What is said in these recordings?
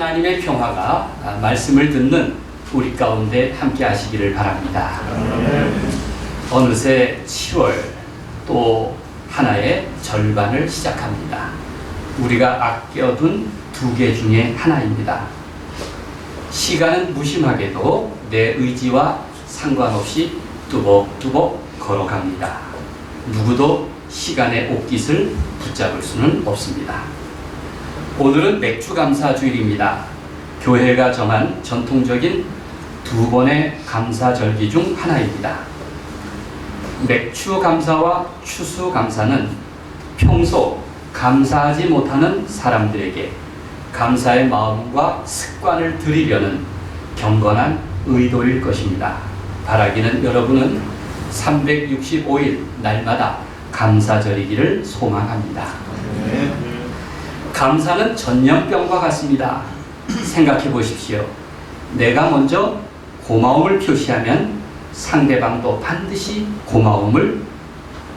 하나님의 평화가 아, 말씀을 듣는 우리 가운데 함께 하시기를 바랍니다. 어느새 7월 또 하나의 절반을 시작합니다. 우리가 아껴둔 두 개 중에 하나입니다. 시간은 무심하게도 내 의지와 상관없이 뚜벅뚜벅 걸어갑니다. 누구도 시간의 옷깃을 붙잡을 수는 없습니다. 오늘은 맥주 감사 주일입니다. 교회가 정한 전통적인 두 번의 감사 절기 중 하나입니다. 맥주 감사와 추수 감사는 평소 감사하지 못하는 사람들에게 감사의 마음과 습관을 들이려는 경건한 의도일 것입니다. 바라기는 여러분은 365일 날마다 감사절이기를 소망합니다. 감사는 전염병과 같습니다. 생각해 보십시오. 내가 먼저 고마움을 표시하면 상대방도 반드시 고마움을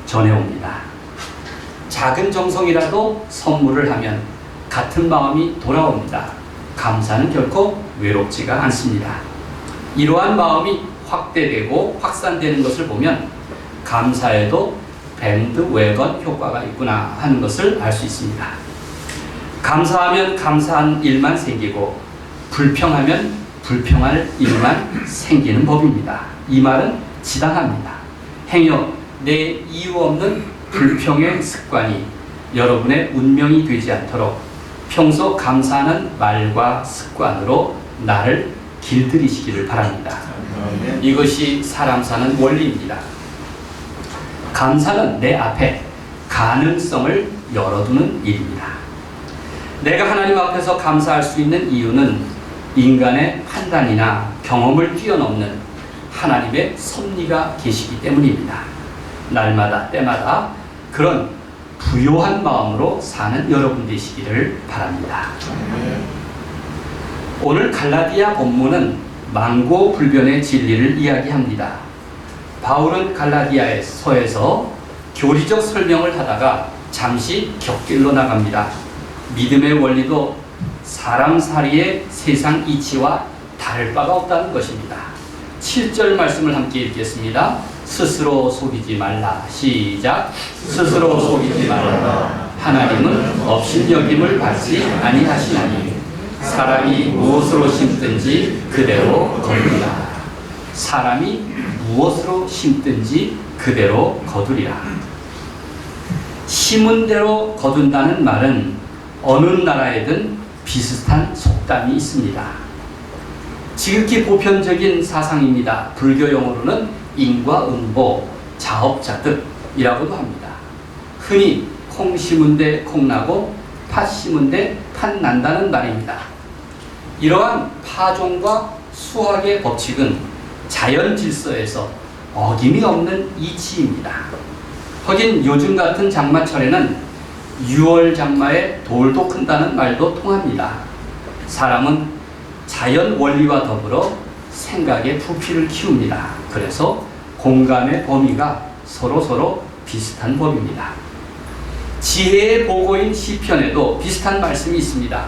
전해옵니다. 작은 정성이라도 선물을 하면 같은 마음이 돌아옵니다. 감사는 결코 외롭지가 않습니다. 이러한 마음이 확대되고 확산되는 것을 보면 감사에도 밴드웨건 효과가 있구나 하는 것을 알 수 있습니다. 감사하면 감사한 일만 생기고 불평하면 불평할 일만 생기는 법입니다. 이 말은 지당합니다. 행여 내 이유 없는 불평의 습관이 여러분의 운명이 되지 않도록 평소 감사하는 말과 습관으로 나를 길들이시기를 바랍니다. 이것이 사람 사는 원리입니다. 감사는 내 앞에 가능성을 열어두는 일입니다. 내가 하나님 앞에서 감사할 수 있는 이유는 인간의 판단이나 경험을 뛰어넘는 하나님의 섭리가 계시기 때문입니다. 날마다 때마다 그런 부요한 마음으로 사는 여러분 되시기를 바랍니다. 오늘 갈라디아 본문은 망고 불변의 진리를 이야기합니다. 바울은 갈라디아서에서 교리적 설명을 하다가 잠시 격길로 나갑니다. 믿음의 원리도 사람 사이의 세상 이치와 다를 바가 없다는 것입니다. 7절 말씀을 함께 읽겠습니다. 스스로 속이지 말라. 시작. 스스로 속이지 말라. 하나님은 업신여김을 받지 아니하시나니 사람이 무엇으로 심든지 그대로 거두리라. 사람이 무엇으로 심든지 그대로 거두리라. 심은 대로 거둔다는 말은 어느 나라에든 비슷한 속담이 있습니다. 지극히 보편적인 사상입니다. 불교 용어로는 인과응보, 자업자득이라고도 합니다. 흔히 콩 심은 데 콩 나고 팥 심은 데 팥 난다는 말입니다. 이러한 파종과 수학의 법칙은 자연 질서에서 어김이 없는 이치입니다. 하긴 요즘 같은 장마철에는 6월 장마에 돌도 큰다는 말도 통합니다. 사람은 자연 원리와 더불어 생각의 부피를 키웁니다. 그래서 공감의 범위가 서로 서로 비슷한 법입니다. 지혜의 보고인 시편에도 비슷한 말씀이 있습니다.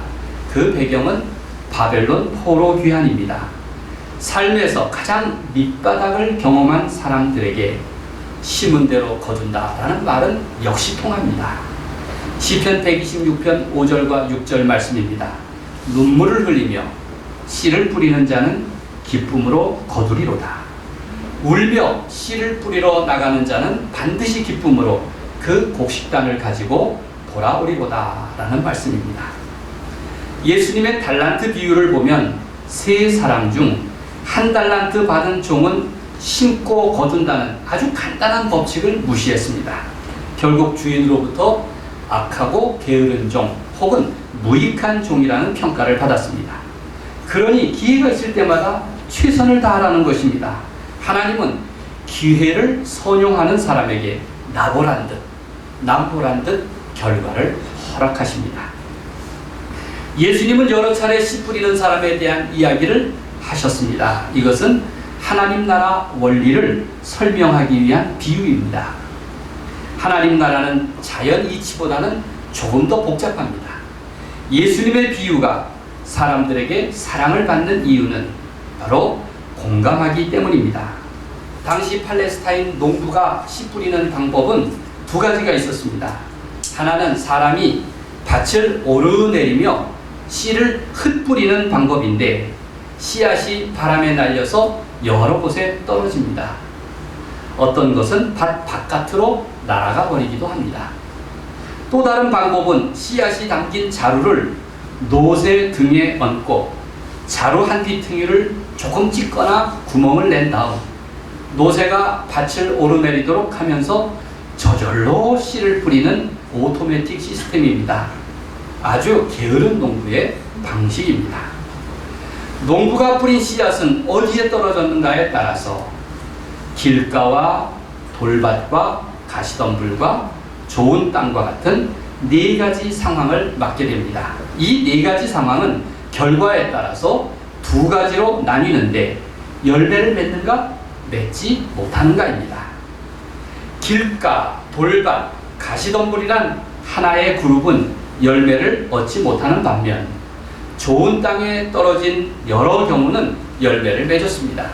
그 배경은 바벨론 포로 귀환입니다. 삶에서 가장 밑바닥을 경험한 사람들에게 심은 대로 거둔다라는 말은 역시 통합니다. 시편 126편 5절과 6절 말씀입니다. 눈물을 흘리며 씨를 뿌리는 자는 기쁨으로 거두리로다. 울며 씨를 뿌리러 나가는 자는 반드시 기쁨으로 그 곡식단을 가지고 돌아오리로다. 라는 말씀입니다. 예수님의 달란트 비유를 보면 세 사람 중 한 달란트 받은 종은 심고 거둔다는 아주 간단한 법칙을 무시했습니다. 결국 주인으로부터 악하고 게으른 종 혹은 무익한 종이라는 평가를 받았습니다. 그러니 기회가 있을 때마다 최선을 다하라는 것입니다. 하나님은 기회를 선용하는 사람에게 나보란 듯, 남보란 듯 결과를 허락하십니다. 예수님은 여러 차례 씨 뿌리는 사람에 대한 이야기를 하셨습니다. 이것은 하나님 나라 원리를 설명하기 위한 비유입니다. 하나님 나라는 자연 이치보다는 조금 더 복잡합니다. 예수님의 비유가 사람들에게 사랑을 받는 이유는 바로 공감하기 때문입니다. 당시 팔레스타인 농부가 씨 뿌리는 방법은 두 가지가 있었습니다. 하나는 사람이 밭을 오르내리며 씨를 흩뿌리는 방법인데 씨앗이 바람에 날려서 여러 곳에 떨어집니다. 어떤 것은 밭 바깥으로 날아가 버리기도 합니다. 또 다른 방법은 씨앗이 담긴 자루를 노새 등에 얹고 자루 한 뒤퉁이를 조금 찢거나 구멍을 낸 다음 노새가 밭을 오르내리도록 하면서 저절로 씨를 뿌리는 오토매틱 시스템입니다. 아주 게으른 농부의 방식입니다. 농부가 뿌린 씨앗은 어디에 떨어졌는가에 따라서 길가와 돌밭과 가시덤불과 좋은 땅과 같은 네 가지 상황을 맞게 됩니다. 이 네 가지 상황은 결과에 따라서 두 가지로 나뉘는데 열매를 맺는가 맺지 못하는가입니다. 길가, 돌밭, 가시덤불이란 하나의 그룹은 열매를 얻지 못하는 반면 좋은 땅에 떨어진 여러 경우는 열매를 맺었습니다.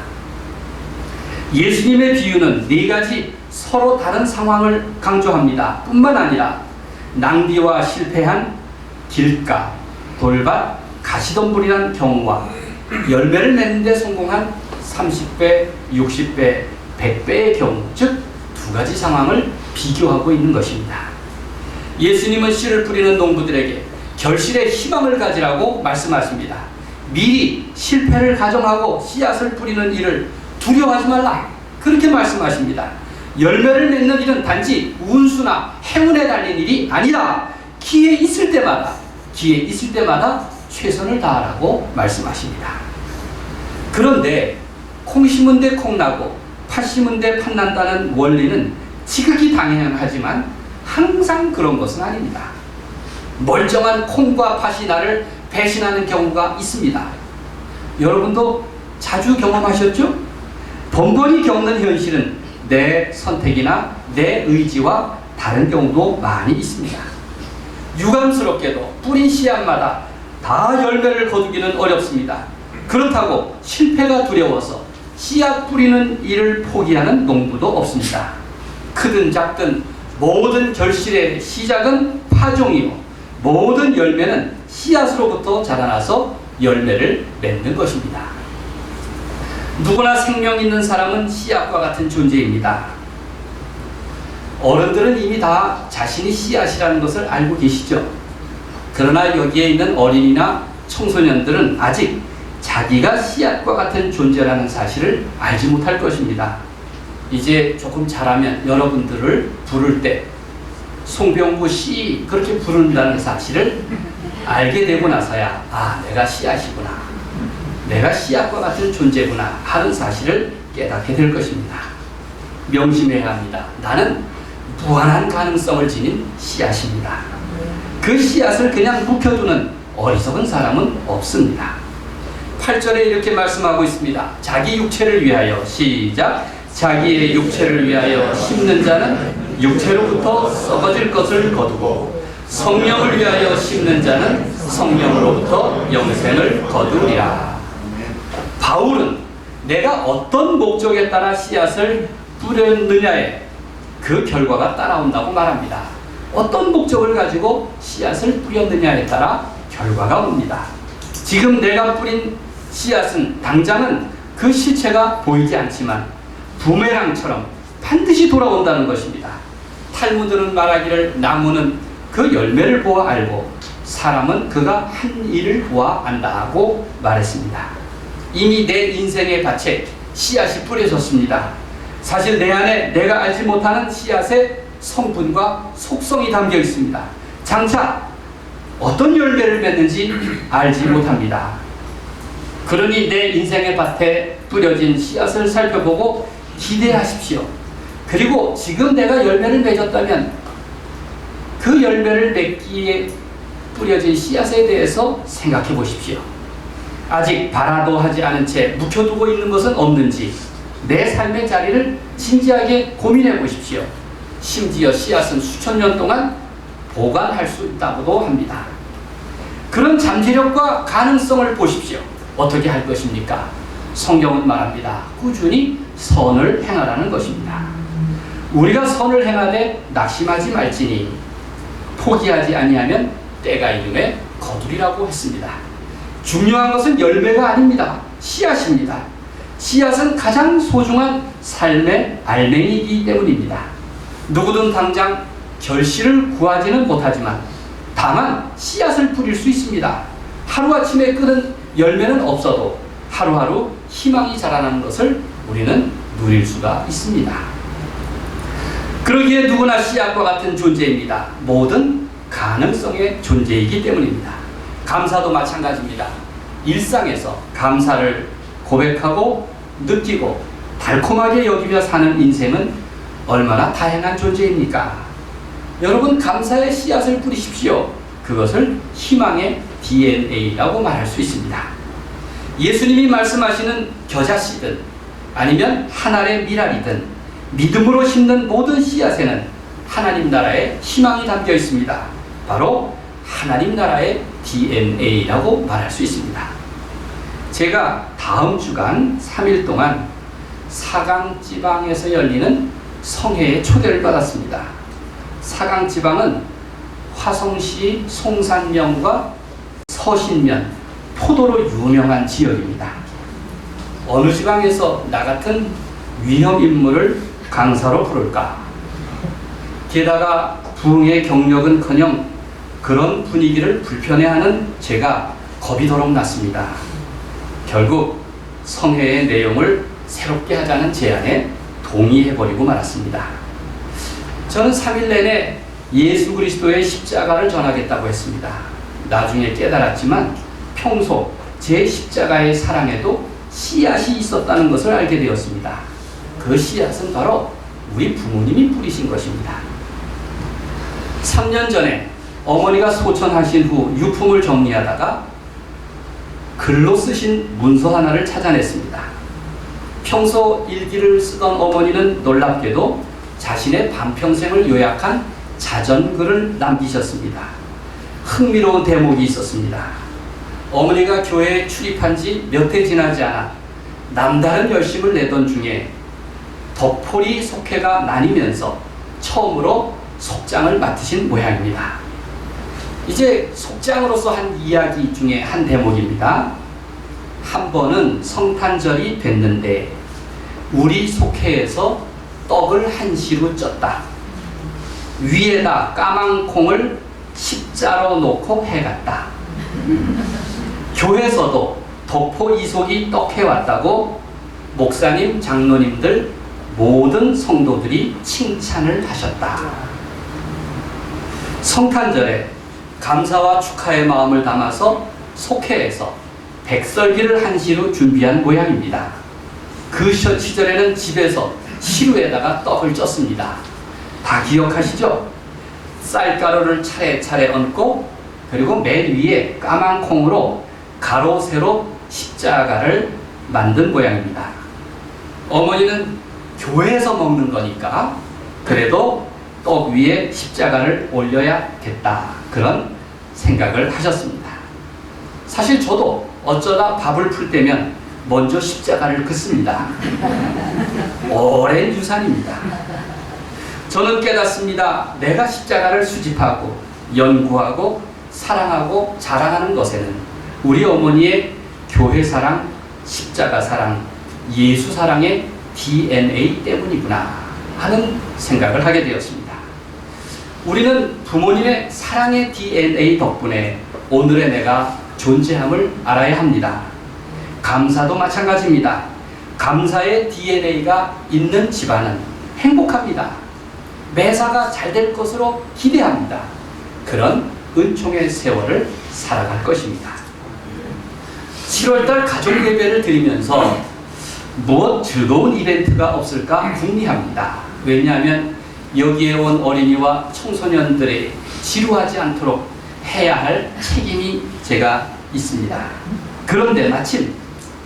예수님의 비유는 네 가지 서로 다른 상황을 강조합니다. 뿐만 아니라 낭비와 실패한 길가, 돌밭, 가시덤불이란 경우와 열매를 맺는데 성공한 30배, 60배, 100배의 경우, 즉 두 가지 상황을 비교하고 있는 것입니다. 예수님은 씨를 뿌리는 농부들에게 결실의 희망을 가지라고 말씀하십니다. 미리 실패를 가정하고 씨앗을 뿌리는 일을 두려워하지 말라. 그렇게 말씀하십니다. 열매를 맺는 일은 단지 운수나 행운에 달린 일이 아니라 기회 있을 때마다 기회 있을 때마다 최선을 다하라고 말씀하십니다. 그런데 콩 심은 데 콩 나고 팥 심은 데 팥 난다는 원리는 지극히 당연하지만 항상 그런 것은 아닙니다. 멀쩡한 콩과 팥이 나를 배신하는 경우가 있습니다. 여러분도 자주 경험하셨죠? 번번이 겪는 현실은 내 선택이나 내 의지와 다른 경우도 많이 있습니다. 유감스럽게도 뿌린 씨앗마다 다 열매를 거두기는 어렵습니다. 그렇다고 실패가 두려워서 씨앗 뿌리는 일을 포기하는 농부도 없습니다. 크든 작든 모든 결실의 시작은 파종이요. 모든 열매는 씨앗으로부터 자라나서 열매를 맺는 것입니다. 누구나 생명 있는 사람은 씨앗과 같은 존재입니다. 어른들은 이미 다 자신이 씨앗이라는 것을 알고 계시죠. 그러나 여기에 있는 어린이나 청소년들은 아직 자기가 씨앗과 같은 존재라는 사실을 알지 못할 것입니다. 이제 조금 자라면 여러분들을 부를 때 송병구 씨 그렇게 부른다는 사실을 알게 되고 나서야 아 내가 씨앗이구나 내가 씨앗과 같은 존재구나 하는 사실을 깨닫게 될 것입니다. 명심해야 합니다. 나는 무한한 가능성을 지닌 씨앗입니다. 그 씨앗을 그냥 묵혀두는 어리석은 사람은 없습니다. 8절에 이렇게 말씀하고 있습니다. 자기 육체를 위하여 시작 자기의 육체를 위하여 심는 자는 육체로부터 썩어질 것을 거두고 성령을 위하여 심는 자는 성령으로부터 영생을 거두리라. 바울은 내가 어떤 목적에 따라 씨앗을 뿌렸느냐에 그 결과가 따라온다고 말합니다. 어떤 목적을 가지고 씨앗을 뿌렸느냐에 따라 결과가 옵니다. 지금 내가 뿌린 씨앗은 당장은 그 실체가 보이지 않지만 부메랑처럼 반드시 돌아온다는 것입니다. 탈무드는 말하기를 나무는 그 열매를 보아 알고 사람은 그가 한 일을 보아 안다고 말했습니다. 이미 내 인생의 밭에 씨앗이 뿌려졌습니다. 사실 내 안에 내가 알지 못하는 씨앗의 성분과 속성이 담겨 있습니다. 장차 어떤 열매를 맺는지 알지 못합니다. 그러니 내 인생의 밭에 뿌려진 씨앗을 살펴보고 기대하십시오. 그리고 지금 내가 열매를 맺었다면 그 열매를 맺기에 뿌려진 씨앗에 대해서 생각해 보십시오. 아직 발화도 하지 않은 채 묵혀두고 있는 것은 없는지 내 삶의 자리를 진지하게 고민해 보십시오. 심지어 씨앗은 수천 년 동안 보관할 수 있다고도 합니다. 그런 잠재력과 가능성을 보십시오. 어떻게 할 것입니까? 성경은 말합니다. 꾸준히 선을 행하라는 것입니다. 우리가 선을 행하되 낙심하지 말지니 포기하지 아니하면 때가 이름에 거두리라고 했습니다. 중요한 것은 열매가 아닙니다. 씨앗입니다. 씨앗은 가장 소중한 삶의 알맹이이기 때문입니다. 누구든 당장 결실을 구하지는 못하지만 다만 씨앗을 뿌릴 수 있습니다. 하루아침에 끄는 열매는 없어도 하루하루 희망이 자라나는 것을 우리는 누릴 수가 있습니다. 그러기에 누구나 씨앗과 같은 존재입니다. 모든 가능성의 존재이기 때문입니다. 감사도 마찬가지입니다. 일상에서 감사를 고백하고 느끼고 달콤하게 여기며 사는 인생은 얼마나 다양한 존재입니까? 여러분 감사의 씨앗을 뿌리십시오. 그것을 희망의 DNA라고 말할 수 있습니다. 예수님이 말씀하시는 겨자씨든 아니면 한 알의 미랄이든 믿음으로 심는 모든 씨앗에는 하나님 나라의 희망이 담겨 있습니다. 바로 하나님 나라의 DNA라고 말할 수 있습니다. 제가 다음 주간 3일 동안 사강 지방에서 열리는 성회에 초대를 받았습니다. 사강 지방은 화성시 송산면과 서신면, 포도로 유명한 지역입니다. 어느 지방에서 나 같은 위험 인물을 강사로 부를까? 게다가 부흥의 경력은커녕 그런 분위기를 불편해하는 제가 겁이 더럭 났습니다. 결국 성회의 내용을 새롭게 하자는 제안에 동의해버리고 말았습니다. 저는 3일 내내 예수 그리스도의 십자가를 전하겠다고 했습니다. 나중에 깨달았지만 평소 제 십자가의 사랑에도 씨앗이 있었다는 것을 알게 되었습니다. 그 씨앗은 바로 우리 부모님이 뿌리신 것입니다. 3년 전에 어머니가 소천하신 후 유품을 정리하다가 글로 쓰신 문서 하나를 찾아냈습니다. 평소 일기를 쓰던 어머니는 놀랍게도 자신의 반평생을 요약한 자전글을 남기셨습니다. 흥미로운 대목이 있었습니다. 어머니가 교회에 출입한 지 몇 해 지나지 않아 남다른 열심을 내던 중에 덕포리 속회가 나뉘면서 처음으로 속장을 맡으신 모양입니다. 이제 속장으로서 한 이야기 중에 한 대목입니다. 한 번은 성탄절이 됐는데 우리 속회에서 떡을 한시로 쪘다. 위에다 까만 콩을 십자로 놓고 해갔다. 교회에서도 덕포 이속이 떡해왔다고 목사님, 장로님들 모든 성도들이 칭찬을 하셨다. 성탄절에 감사와 축하의 마음을 담아서 속회에서 백설기를 한시로 준비한 모양입니다. 그 시절에는 집에서 시루에다가 떡을 쪘습니다. 다 기억하시죠? 쌀가루를 차례차례 얹고 그리고 맨 위에 까만 콩으로 가로 세로 십자가를 만든 모양입니다. 어머니는 교회에서 먹는 거니까 그래도 떡 위에 십자가를 올려야겠다 그런 생각을 하셨습니다. 사실 저도 어쩌다 밥을 풀 때면 먼저 십자가를 긋습니다. 오랜 유산입니다. 저는 깨닫습니다. 내가 십자가를 수집하고 연구하고 사랑하고 자랑하는 것에는 우리 어머니의 교회 사랑, 십자가 사랑, 예수 사랑의 DNA 때문이구나 하는 생각을 하게 되었습니다. 우리는 부모님의 사랑의 DNA 덕분에 오늘의 내가 존재함을 알아야 합니다. 감사도 마찬가지입니다. 감사의 DNA가 있는 집안은 행복합니다. 매사가 잘 될 것으로 기대합니다. 그런 은총의 세월을 살아갈 것입니다. 7월달 가족 예배를 드리면서 무엇 즐거운 이벤트가 없을까 궁리합니다. 왜냐하면 여기에 온 어린이와 청소년들이 지루하지 않도록 해야 할 책임이 제가 있습니다. 그런데 마침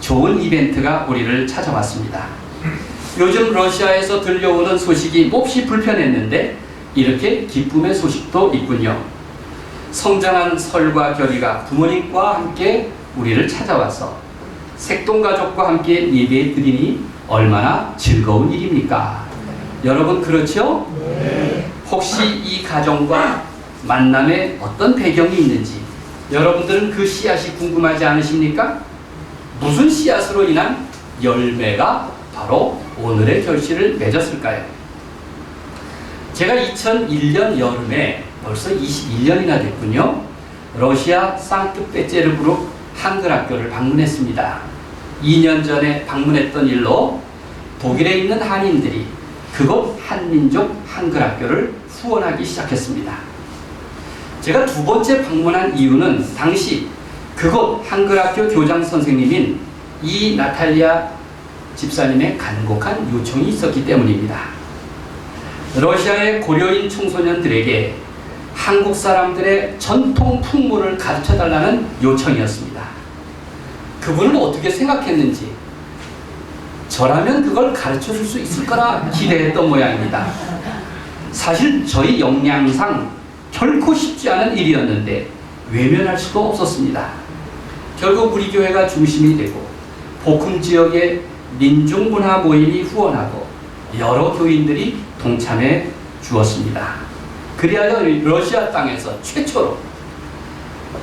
좋은 이벤트가 우리를 찾아왔습니다. 요즘 러시아에서 들려오는 소식이 몹시 불편했는데 이렇게 기쁨의 소식도 있군요. 성장한 설과 결의가 부모님과 함께 우리를 찾아와서 색동가족과 함께 예배 드리니 얼마나 즐거운 일입니까? 여러분 그렇죠? 혹시 이 가정과 만남에 어떤 배경이 있는지 여러분들은 그 씨앗이 궁금하지 않으십니까? 무슨 씨앗으로 인한 열매가 바로 오늘의 결실을 맺었을까요? 제가 2001년 여름에 벌써 21년이나 됐군요. 러시아 상트페테르부르크 한글학교를 방문했습니다. 2년 전에 방문했던 일로 독일에 있는 한인들이 그곳 한민족 한글학교를 후원하기 시작했습니다. 제가 두 번째 방문한 이유는 당시 그곳 한글학교 교장 선생님인 이 나탈리아 집사님의 간곡한 요청이 있었기 때문입니다. 러시아의 고려인 청소년들에게 한국 사람들의 전통 풍물을 가르쳐 달라는 요청이었습니다. 그분은 어떻게 생각했는지 저라면 그걸 가르쳐 줄 수 있을 거라 기대했던 모양입니다. 사실 저희 역량상 결코 쉽지 않은 일이었는데 외면할 수도 없었습니다. 결국 우리 교회가 중심이 되고 복음 지역의 민중문화 모임이 후원하고 여러 교인들이 동참해 주었습니다. 그리하여 러시아 땅에서 최초로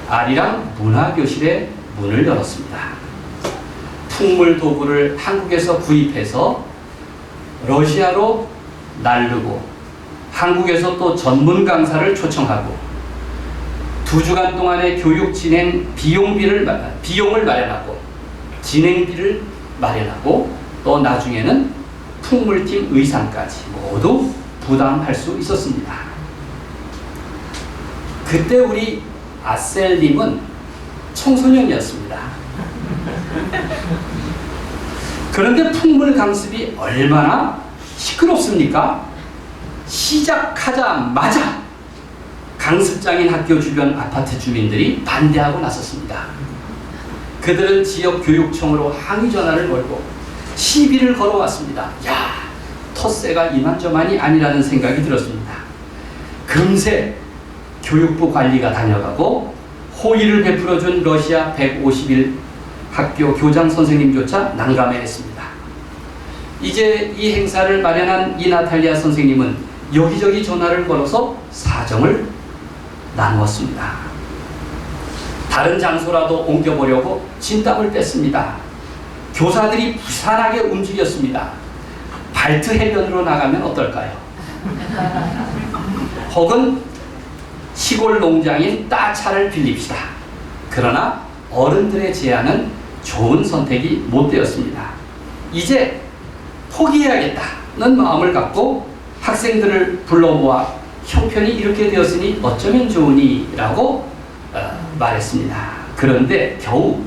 아리랑 문화교실의 문을 열었습니다. 풍물 도구를 한국에서 구입해서 러시아로 날르고 한국에서 또 전문 강사를 초청하고 두 주간 동안의 교육 진행 비용비를 마- 비용을 마련하고 진행비를 마련하고 또 나중에는 풍물팀 의상까지 모두 부담할 수 있었습니다. 그때 우리 아셀님은 청소년이었습니다. 그런데 풍물 강습이 얼마나 시끄럽습니까? 시작하자마자 강습장인 학교 주변 아파트 주민들이 반대하고 나섰습니다. 그들은 지역 교육청으로 항의 전화를 걸고 시비를 걸어왔습니다. 야, 텃세가 이만저만이 아니라는 생각이 들었습니다. 금세 교육부 관리가 다녀가고 호의를 베풀어준 러시아 150일 학교 교장 선생님조차 난감해했습니다. 이제 이 행사를 마련한 이 나탈리아 선생님은 여기저기 전화를 걸어서 사정을 나누었습니다. 다른 장소라도 옮겨보려고 진땀을 뺐습니다. 교사들이 부산하게 움직였습니다. 발트 해변으로 나가면 어떨까요? 혹은 시골 농장인 따차를 빌립시다. 그러나 어른들의 제안은 좋은 선택이 못 되었습니다. 이제 포기해야겠다는 마음을 갖고 학생들을 불러 모아 형편이 이렇게 되었으니 어쩌면 좋으니 라고 어, 말했습니다. 그런데 겨우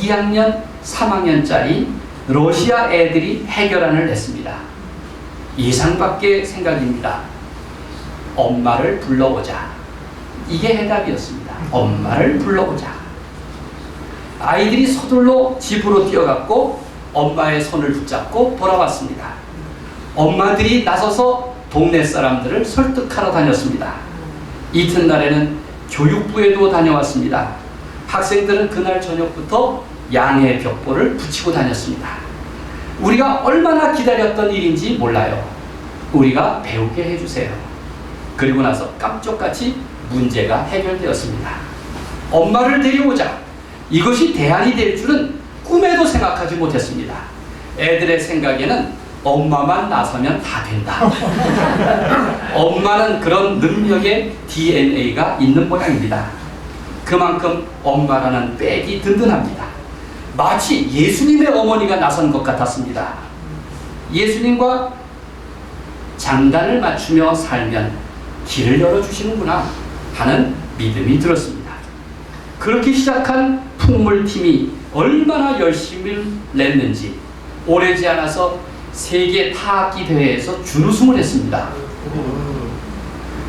2학년, 3학년짜리 러시아 애들이 해결안을 냈습니다. 예상 밖의 생각입니다. 엄마를 불러보자. 이게 해답이었습니다. 엄마를 불러보자. 아이들이 서둘러 집으로 뛰어갔고 엄마의 손을 붙잡고 돌아왔습니다. 엄마들이 나서서 동네 사람들을 설득하러 다녔습니다. 이튿날에는 교육부에도 다녀왔습니다. 학생들은 그날 저녁부터 양의 벽보를 붙이고 다녔습니다. 우리가 얼마나 기다렸던 일인지 몰라요. 우리가 배우게 해주세요. 그리고 나서 깜짝같이 문제가 해결되었습니다. 엄마를 데려오자. 이것이 대안이 될 줄은 꿈에도 생각하지 못했습니다. 애들의 생각에는 엄마만 나서면 다 된다. 엄마는 그런 능력의 DNA가 있는 모양입니다. 그만큼 엄마라는 백이 든든합니다. 마치 예수님의 어머니가 나선 것 같았습니다. 예수님과 장단을 맞추며 살면 길을 열어주시는구나 하는 믿음이 들었습니다. 그렇게 시작한 풍물팀이 얼마나 열심을 냈는지 오래지 않아서 세계 타악기 대회에서 준우승을 했습니다.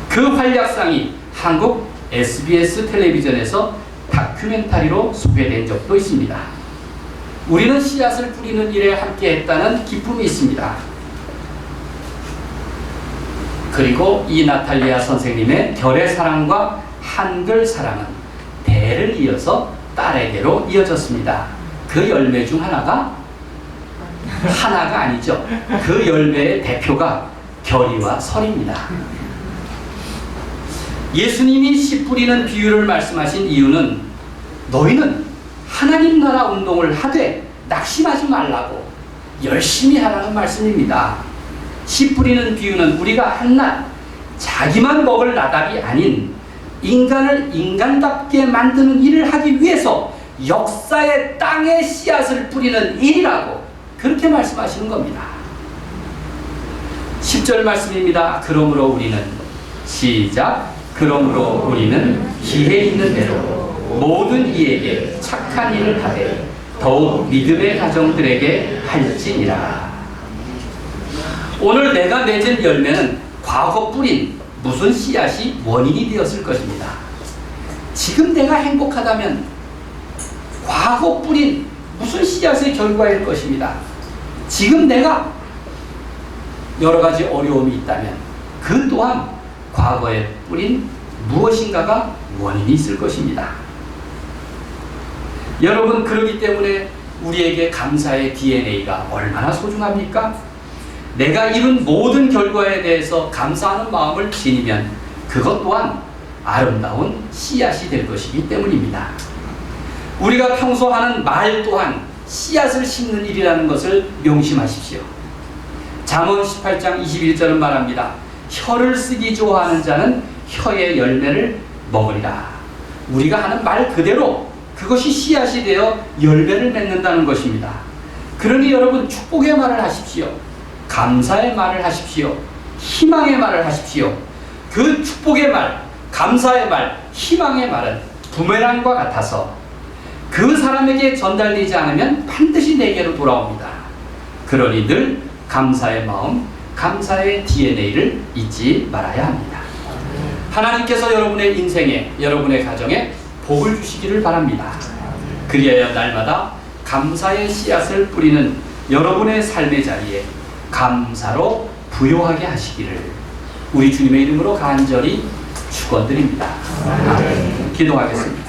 그 활약상이 한국 SBS 텔레비전에서 다큐멘터리로 소개된 적도 있습니다. 우리는 씨앗을 뿌리는 일에 함께 했다는 기쁨이 있습니다. 그리고 이 나탈리아 선생님의 결의 사랑과 한글 사랑은 대를 이어서 딸에게로 이어졌습니다. 그 열매 중 하나가 하나가 아니죠. 그 열매의 대표가 결의와 설입니다. 예수님이 씨 뿌리는 비유를 말씀하신 이유는 너희는 하나님 나라 운동을 하되 낙심하지 말라고 열심히 하라는 말씀입니다. 씨 뿌리는 비유는 우리가 한낱 자기만 먹을 나답이 아닌 인간을 인간답게 만드는 일을 하기 위해서 역사의 땅에 씨앗을 뿌리는 일이라고 그렇게 말씀하시는 겁니다. 10절 말씀입니다. 그러므로 우리는 시작 그러므로 우리는 기회 있는 대로 모든 이에게 착한 일을 하되 더욱 믿음의 가정들에게 할지니라. 오늘 내가 맺은 열매는 과거 뿌린 무슨 씨앗이 원인이 되었을 것입니다. 지금 내가 행복하다면 과거 뿌린 무슨 씨앗의 결과일 것입니다. 지금 내가 여러 가지 어려움이 있다면 그 또한 과거에 뿌린 무엇인가가 원인이 있을 것입니다. 여러분 그러기 때문에 우리에게 감사의 DNA가 얼마나 소중합니까? 내가 이룬 모든 결과에 대해서 감사하는 마음을 지니면 그것 또한 아름다운 씨앗이 될 것이기 때문입니다. 우리가 평소 하는 말 또한 씨앗을 심는 일이라는 것을 명심하십시오. 잠언 18장 21절은 말합니다. 혀를 쓰기 좋아하는 자는 혀의 열매를 먹으리라. 우리가 하는 말 그대로 그것이 씨앗이 되어 열매를 맺는다는 것입니다. 그러니 여러분 축복의 말을 하십시오. 감사의 말을 하십시오. 희망의 말을 하십시오. 그 축복의 말, 감사의 말, 희망의 말은 부메랑과 같아서 그 사람에게 전달되지 않으면 반드시 내게로 돌아옵니다. 그러니 늘 감사의 마음, 감사의 DNA를 잊지 말아야 합니다. 하나님께서 여러분의 인생에, 여러분의 가정에 복을 주시기를 바랍니다. 그리하여 날마다 감사의 씨앗을 뿌리는 여러분의 삶의 자리에 감사로 부요하게 하시기를 우리 주님의 이름으로 간절히 축원드립니다. 기도하겠습니다.